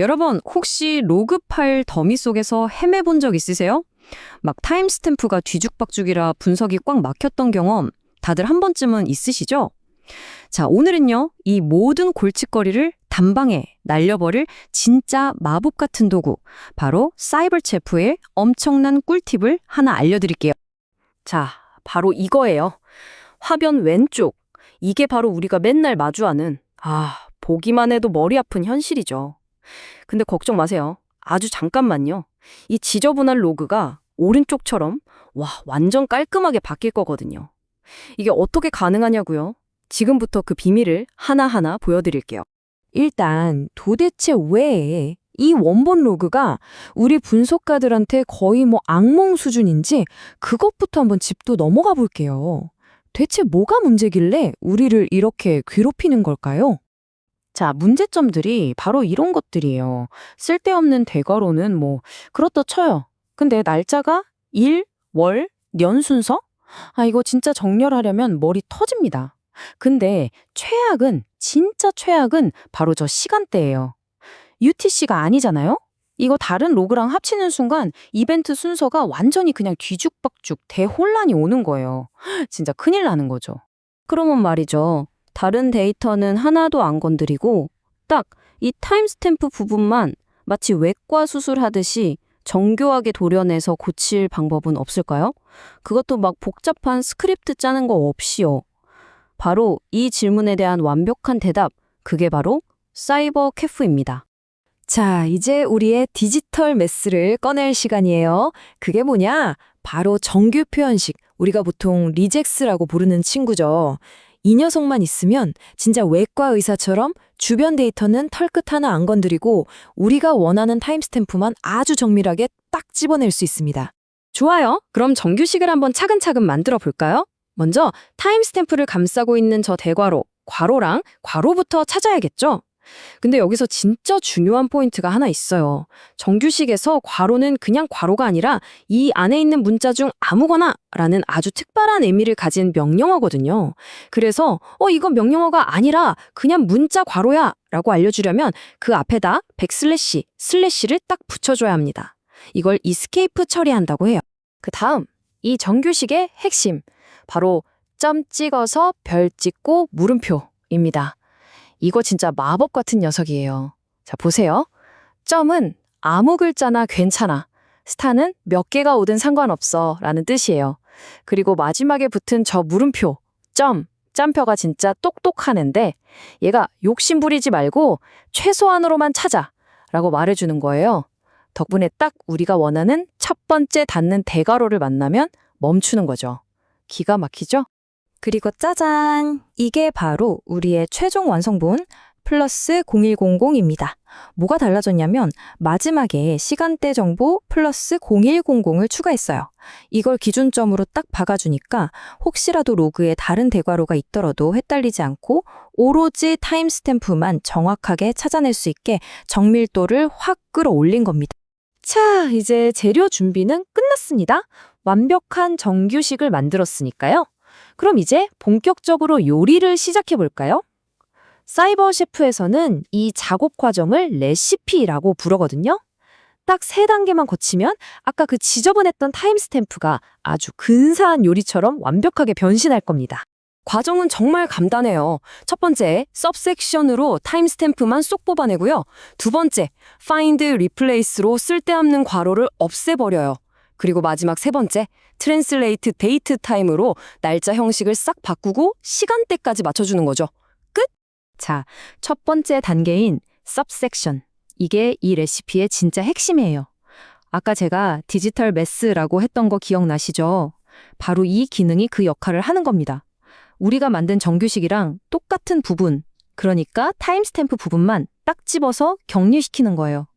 여러분, 혹시 로그 파일 더미 속에서 헤매본 적 있으세요? 막 타임스탬프가 뒤죽박죽이라 분석이 꽉 막혔던 경험 다들 한 번쯤은 있으시죠? 자, 오늘은요, 이 모든 골칫거리를 단방에 날려버릴 진짜 마법 같은 도구, 바로 사이버 체프의 엄청난 꿀팁을 하나 알려드릴게요. 자, 바로 이거예요. 화면 왼쪽. 이게 바로 우리가 맨날 마주하는, 아, 보기만 해도 머리 아픈 현실이죠. 근데 걱정 마세요. 아주 잠깐만요. 이 지저분한 로그가 오른쪽처럼, 와, 완전 깔끔하게 바뀔 거거든요. 이게 어떻게 가능하냐고요? 지금부터 그 비밀을 하나하나 보여드릴게요. 일단 도대체 왜 이 원본 로그가 우리 분석가들한테 거의 뭐 악몽 수준인지 그것부터 한번 짚고 넘어가 볼게요. 대체 뭐가 문제길래 우리를 이렇게 괴롭히는 걸까요? 자, 문제점들이 바로 이런 것들이에요. 쓸데없는 대괄호는 뭐, 그렇다 쳐요. 근데 날짜가 일, 월, 년 순서? 아, 이거 진짜 정렬하려면 머리 터집니다. 근데 최악은, 진짜 최악은 바로 저 시간대예요. UTC가 아니잖아요? 이거 다른 로그랑 합치는 순간 이벤트 순서가 완전히 그냥 뒤죽박죽 대혼란이 오는 거예요. 진짜 큰일 나는 거죠. 그러면 말이죠. 다른 데이터는 하나도 안 건드리고 딱 이 타임스탬프 부분만 마치 외과 수술하듯이 정교하게 도려내서 고칠 방법은 없을까요? 그것도 막 복잡한 스크립트 짜는 거 없이요. 바로 이 질문에 대한 완벽한 대답, 그게 바로 사이버 캐프입니다. 자, 이제 우리의 디지털 메스를 꺼낼 시간이에요. 그게 뭐냐? 바로 정규 표현식. 우리가 보통 리젝스라고 부르는 친구죠. 이 녀석만 있으면 진짜 외과 의사처럼 주변 데이터는 털끝 하나 안 건드리고 우리가 원하는 타임스탬프만 아주 정밀하게 딱 집어낼 수 있습니다. 좋아요. 그럼 정규식을 한번 차근차근 만들어 볼까요? 먼저 타임스탬프를 감싸고 있는 저 대괄호, 괄호랑 괄호부터 찾아야겠죠? 근데 여기서 진짜 중요한 포인트가 하나 있어요. 정규식에서 괄호는 그냥 괄호가 아니라 이 안에 있는 문자 중 아무거나 라는 아주 특별한 의미를 가진 명령어거든요. 그래서 어 이건 명령어가 아니라 그냥 문자 괄호야 라고 알려주려면 그 앞에다 백슬래시, 슬래시를 딱 붙여줘야 합니다. 이걸 이스케이프 처리한다고 해요. 그 다음 이 정규식의 핵심 바로 점 찍어서 별 찍고 물음표입니다. 이거 진짜 마법 같은 녀석이에요. 자, 보세요. 점은 아무 글자나 괜찮아. 스타는 몇 개가 오든 상관없어. 라는 뜻이에요. 그리고 마지막에 붙은 저 물음표, 점, 짬표가 진짜 똑똑한 앤데 얘가 욕심 부리지 말고 최소한으로만 찾아. 라고 말해주는 거예요. 덕분에 딱 우리가 원하는 첫 번째 닿는 대괄호를 만나면 멈추는 거죠. 기가 막히죠? 그리고 짜잔! 이게 바로 우리의 최종 완성본 플러스 0100입니다. 뭐가 달라졌냐면 마지막에 시간대 정보 플러스 0100을 추가했어요. 이걸 기준점으로 딱 박아주니까 혹시라도 로그에 다른 대괄호가 있더라도 헷갈리지 않고 오로지 타임스탬프만 정확하게 찾아낼 수 있게 정밀도를 확 끌어올린 겁니다. 자, 이제 재료 준비는 끝났습니다. 완벽한 정규식을 만들었으니까요. 그럼 이제 본격적으로 요리를 시작해 볼까요? 사이버 셰프에서는 이 작업 과정을 레시피라고 부르거든요. 딱 세 단계만 거치면 아까 그 지저분했던 타임스탬프가 아주 근사한 요리처럼 완벽하게 변신할 겁니다. 과정은 정말 간단해요. 첫 번째, सब섹션으로 타임스탬프만 쏙 뽑아내고요. 두 번째, find replace로 쓸데없는 괄호를 없애버려요. 그리고 마지막 세 번째, 트랜슬레이트 데이트 타임으로 날짜 형식을 싹 바꾸고 시간대까지 맞춰주는 거죠. 끝! 자, 첫 번째 단계인 subsection. 이게 이 레시피의 진짜 핵심이에요. 아까 제가 디지털 메스라고 했던 거 기억나시죠? 바로 이 기능이 그 역할을 하는 겁니다. 우리가 만든 정규식이랑 똑같은 부분, 그러니까 타임스탬프 부분만 딱 집어서 격리시키는 거예요.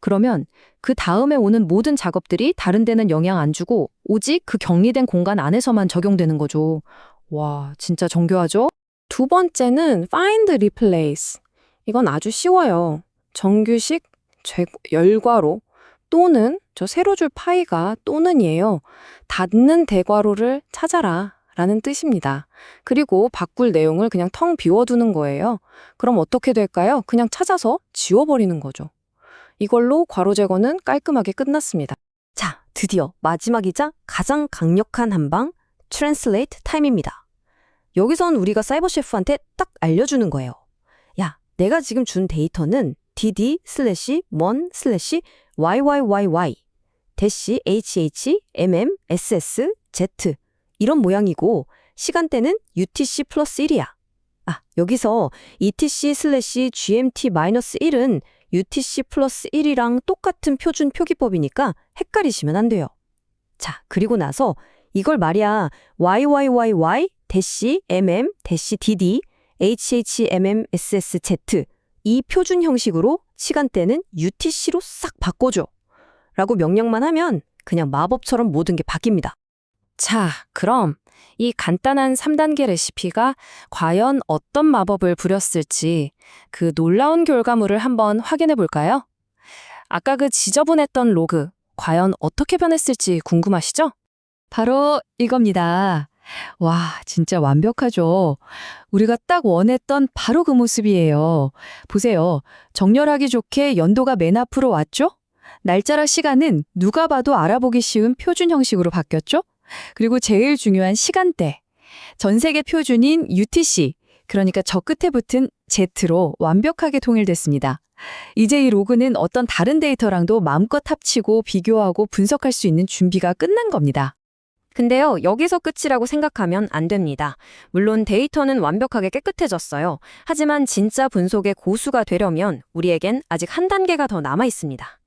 그러면 그 다음에 오는 모든 작업들이 다른 데는 영향 안 주고 오직 그 격리된 공간 안에서만 적용되는 거죠. 와, 진짜 정교하죠? 두 번째는 find replace. 이건 아주 쉬워요. 정규식 제 열괄호 또는 저 세로 줄 파이가 또는이에요. 닫는 대괄호를 찾아라. 라는 뜻입니다. 그리고 바꿀 내용을 그냥 텅 비워두는 거예요. 그럼 어떻게 될까요? 그냥 찾아서 지워버리는 거죠. 이걸로 괄호 제거는 깔끔하게 끝났습니다. 자, 드디어 마지막이자 가장 강력한 한방 트랜슬레이트 타임입니다. 여기선 우리가 사이버 셰프한테 딱 알려주는 거예요. 야, 내가 지금 준 데이터는 dd 슬래시 1 슬래시 yyyy 대시 hh mm ss z 이런 모양이고 시간대는 UTC 플러스 1이야. 아, 여기서 ETC 슬래시 GMT 마이너스 1은 UTC 플러스 1이랑 똑같은 표준 표기법이니까 헷갈리시면 안 돼요. 자, 그리고 나서 이걸 말이야 YYYY 대시 MM 대시 DD HHMM SSZ 이 표준 형식으로 시간대는 UTC로 싹 바꿔줘. 라고 명령만 하면 그냥 마법처럼 모든 게 바뀝니다. 자, 그럼 이 간단한 3단계 레시피가 과연 어떤 마법을 부렸을지 그 놀라운 결과물을 한번 확인해 볼까요? 아까 그 지저분했던 로그, 과연 어떻게 변했을지 궁금하시죠? 바로 이겁니다. 와, 진짜 완벽하죠? 우리가 딱 원했던 바로 그 모습이에요. 보세요. 정렬하기 좋게 연도가 맨 앞으로 왔죠? 날짜랑 시간은 누가 봐도 알아보기 쉬운 표준 형식으로 바뀌었죠? 그리고 제일 중요한 시간대. 전 세계 표준인 UTC, 그러니까 저 끝에 붙은 Z로 완벽하게 통일됐습니다. 이제 이 로그는 어떤 다른 데이터랑도 마음껏 합치고 비교하고 분석할 수 있는 준비가 끝난 겁니다. 근데요, 여기서 끝이라고 생각하면 안 됩니다. 물론 데이터는 완벽하게 깨끗해졌어요. 하지만 진짜 분석의 고수가 되려면 우리에겐 아직 한 단계가 더 남아 있습니다.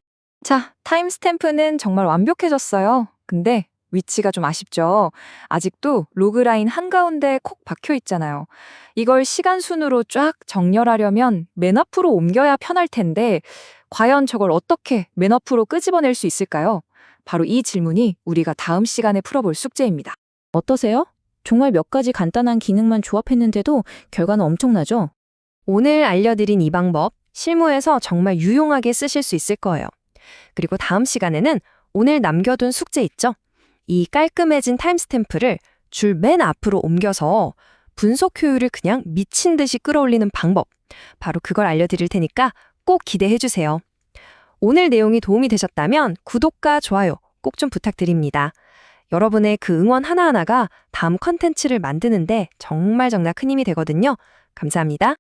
자, 타임스탬프는 정말 완벽해졌어요. 근데 위치가 좀 아쉽죠. 아직도 로그라인 한가운데 콕 박혀 있잖아요. 이걸 시간 순으로 쫙 정렬하려면 맨 앞으로 옮겨야 편할 텐데, 과연 저걸 어떻게 맨 앞으로 끄집어낼 수 있을까요? 바로 이 질문이 우리가 다음 시간에 풀어볼 숙제입니다. 어떠세요? 정말 몇 가지 간단한 기능만 조합했는데도 결과는 엄청나죠? 오늘 알려드린 이 방법, 실무에서 정말 유용하게 쓰실 수 있을 거예요. 그리고 다음 시간에는 오늘 남겨둔 숙제 있죠? 이 깔끔해진 타임스탬프를 줄 맨 앞으로 옮겨서 분석 효율을 그냥 미친 듯이 끌어올리는 방법. 바로 그걸 알려드릴 테니까 꼭 기대해 주세요. 오늘 내용이 도움이 되셨다면 구독과 좋아요 꼭 좀 부탁드립니다. 여러분의 그 응원 하나하나가 다음 컨텐츠를 만드는데 정말 정말 큰 힘이 되거든요. 감사합니다.